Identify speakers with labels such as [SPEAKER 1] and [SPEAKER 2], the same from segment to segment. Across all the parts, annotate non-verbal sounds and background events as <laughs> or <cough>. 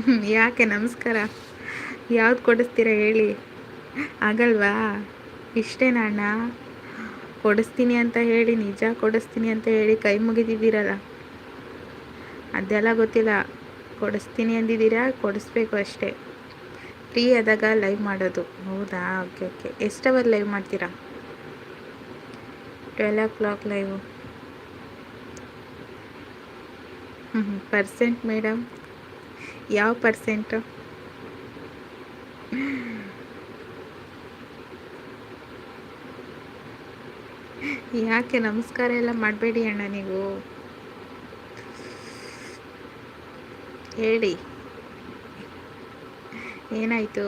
[SPEAKER 1] ಯಾಕೆ ನಮಸ್ಕಾರ? ಯಾವ್ದು ಕೊಡಿಸ್ತೀರಾ ಹೇಳಿ. ಆಗಲ್ವಾ? ಇಷ್ಟೇನಾ ಅಣ್ಣ? ಕೊಡಿಸ್ತೀನಿ ಅಂತ ಹೇಳಿ, ನಿಜ ಕೊಡಿಸ್ತೀನಿ ಅಂತ ಹೇಳಿ ಕೈ ಮುಗಿದಿದ್ದೀರಲ್ಲ. ಅದೆಲ್ಲ ಗೊತ್ತಿಲ್ಲ. ಕೊಡಿಸ್ತೀನಿ ಅಂದಿದ್ದೀರಾ? ಕೊಡಿಸ್ಬೇಕು ಅಷ್ಟೇ. ಫ್ರೀ ಆದಾಗ ಲೈವ್ ಮಾಡೋದು. ಹೌದಾ? Okay okay. ಎಷ್ಟು ಅವರ್ ಲೈವ್ ಮಾಡ್ತೀರಾ? Twelve o'clock live. ಹ್ಞೂ ಪರ್ಸೆಂಟ್ ಮೇಡಮ್. ಯಾವ ಪರ್ಸೆಂಟು ಯಾಕೆ ನಮಸ್ಕಾರ ಎಲ್ಲ ಮಾಡಬೇಡಿ ಅಣ್ಣ ನೀವು? ಹೇಳಿ. ಏನಾಯಿತು?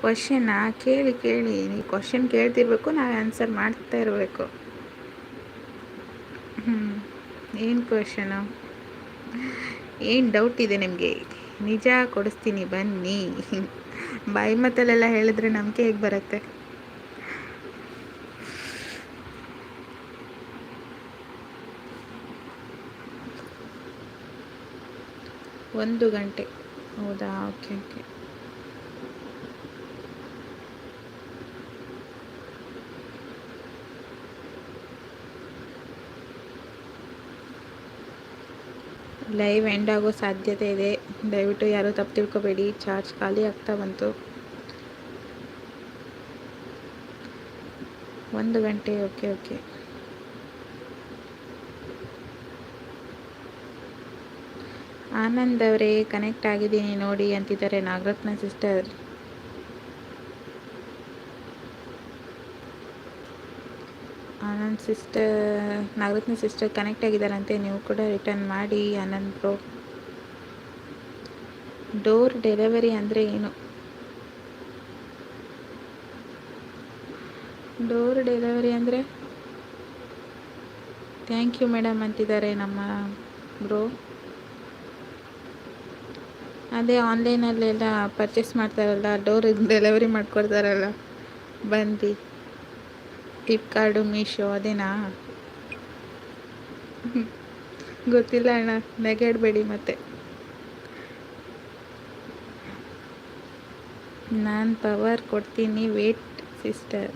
[SPEAKER 1] ಕ್ವಶನಾ ಕೇಳಿ ಕೇಳಿ. ನೀವು ಕ್ವಶನ್ ಕೇಳ್ತಿರ್ಬೇಕು, ನಾವು ಆನ್ಸರ್ ಮಾಡ್ತಾ ಇರಬೇಕು. ಹ್ಞೂ ಏನು ಕ್ವಶನು ಏನು ಡೌಟ್ ಇದೆ ನಿಮಗೆ? ನಿಜ ಕೊಡಿಸ್ತೀನಿ, ಬನ್ನಿ. ಬಾಯಿ ಮತ್ತಲ್ಲೆಲ್ಲ ಹೇಳಿದ್ರೆ ನಂಬಿಕೆ ಹೇಗೆ ಬರುತ್ತೆ? ಒಂದು ಗಂಟೆ. ಹೌದಾ? ಓಕೆ ಓಕೆ ಲೈವ್ ಎಂಡ್ ಆಗೋ ಸಾಧ್ಯತೆ ಇದೆ. ದಯವಿಟ್ಟು ಯಾರೂ ತಪ್ಪು ತಿಳ್ಕೊಬೇಡಿ. ಚಾರ್ಜ್ ಖಾಲಿ ಆಗ್ತಾ ಬಂತು. ಒಂದು ಗಂಟೆ ಓಕೆ ಓಕೆ ಆನಂದ್ ಅವರೇ ಕನೆಕ್ಟ್ ಆಗಿದ್ದೀನಿ ನೋಡಿ ಅಂತಿದ್ದಾರೆ Nagaratna sister Anand sister Nagaratna sister connect ಆಗಿದ್ದಾರಂತೆ. ನೀವು ಕೂಡ ರಿಟರ್ನ್ ಮಾಡಿ, ಆನಂದ್ ಬ್ರೋ ಡೋರ್ ಡೆಲಿವರಿ ಅಂದರೆ ಏನು? ಡೋರ್ ಡೆಲಿವರಿ ಅಂದರೆ? ಥ್ಯಾಂಕ್ ಯು ಮೇಡಮ್ ಅಂತಿದ್ದಾರೆ ನಮ್ಮ ಬ್ರೋ ಅದೇ ಆನ್ಲೈನಲ್ಲೆಲ್ಲ ಪರ್ಚೇಸ್ ಮಾಡ್ತಾರಲ್ಲ ಡೋರ್ ಡೆಲಿವರಿ <laughs> ಮಾಡಿಕೊಡ್ತಾರಲ್ಲ. ಬಂದು. ಫ್ಲಿಪ್ಕಾರ್ಡು ಮೀಶೋ ಅದೇನಾ? ಗೊತ್ತಿಲ್ಲ ಅಣ್ಣ ನೆಗೆಡ್ಬೇಡಿ ಮತ್ತೆ. ನಾನು ಪವರ್ ಕೊಡ್ತೀನಿ ವೇಟ್ ಸಿಸ್ಟರ್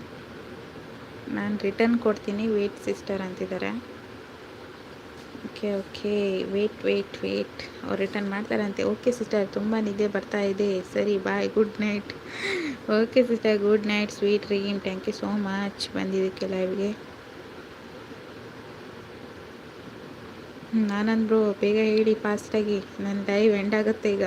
[SPEAKER 1] ನಾನು ರಿಟರ್ನ್ ಕೊಡ್ತೀನಿ ವೇಟ್ ಸಿಸ್ಟರ್ ಅಂತಿದ್ದಾರೆ okay okay wait wait wait ಅವ್ರು ರಿಟರ್ನ್ ಮಾಡ್ತಾರಂತೆ. ಓಕೆ ಸಿಸ್ಟರ್ ತುಂಬ ನಿದ್ದೆ ಬರ್ತಾ ಇದೆ. ಸರಿ bye good night okay sister good night, sweet dream. Thank you so much. ಬಂದಿದ್ದಕ್ಕೆ ಲೈವ್ಗೆ. ನಾನಂದ್ರು, ಬೇಗ ಹೇಳಿ ಫಾಸ್ಟಾಗಿ ನನ್ನ ಲೈವ್ ಎಂಡ್ ಆಗುತ್ತೆ ಈಗ.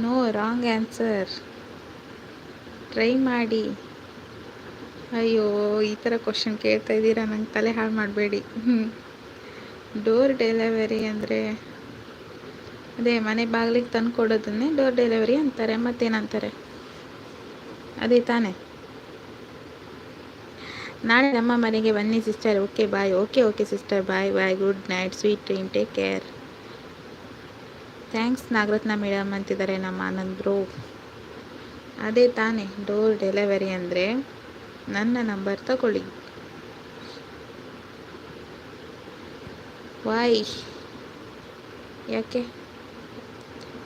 [SPEAKER 1] ನೋ ರಾಂಗ್ ಆನ್ಸರ್ ಟ್ರೈ ಮಾಡಿ. ಅಯ್ಯೋ, ಈ ಥರ ಕ್ವಶನ್ ಕೇಳ್ತಾ ಇದ್ದೀರಾ? ನಂಗೆ ತಲೆ ಹಾಳು ಮಾಡಬೇಡಿ. ಡೋರ್ ಡೆಲಿವರಿ ಅಂದರೆ, ಅದೇ ಮನೆ ಬಾಗಿಲಿಗೆ ತಂದು ಕೊಡೋದನ್ನೇ ಡೋರ್ ಡೆಲಿವರಿ ಅಂತಾರೆ, ಮತ್ತೇನಂತಾರೆ? ಅದೇ ತಾನೇ. ನಾಳೆ ನಮ್ಮ ಮನೆಗೆ ಬನ್ನಿ sister okay bye okay okay sister bye bye good night sweet dream take care thanks Nagaratna madam ಅಂತಿದ್ದಾರೆ ನಮ್ಮ ಆನಂದ್ ಅದೇ ತಾನೇ ಡೋರ್ ಡೆಲಿವರಿ ಅಂದರೆ ನನ್ನ ನಂಬರ್ ತಗೊಳ್ಳಿ. ವಾಯ್ ಯಾಕೆ?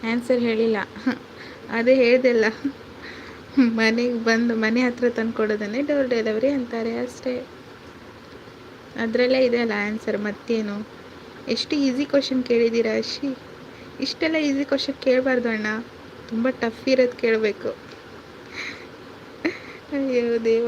[SPEAKER 1] ಆನ್ಸರ್ ಹೇಳಿಲ್ಲ. ಅದೇ ಹೇಳ್ದಿಲ್ಲ. ಮನೆಗೆ ಬಂದು ಮನೆ ಹತ್ರ ತಂದು ಕೊಡೋದನ್ನೇ ಡೋರ್ ಡೆಲಿವರಿ ಅಂತಾರೆ ಅಷ್ಟೇ. ಅದರಲ್ಲೇ ಇದೆ ಅಲ್ಲ ಆನ್ಸರ್ ಮತ್ತೇನು? ಎಷ್ಟು ಈಸಿ ಕ್ವಶನ್ ಕೇಳಿದ್ದೀರಾ ಅಶಿ ಇಷ್ಟೆಲ್ಲ ಈಸಿ ಕ್ವಶನ್ ಕೇಳಬಾರ್ದು ಅಣ್ಣ. ತುಂಬ ಟಫ್ ಇರೋದು ಕೇಳಬೇಕು. ಅಯ್ಯೋ ದೇವ.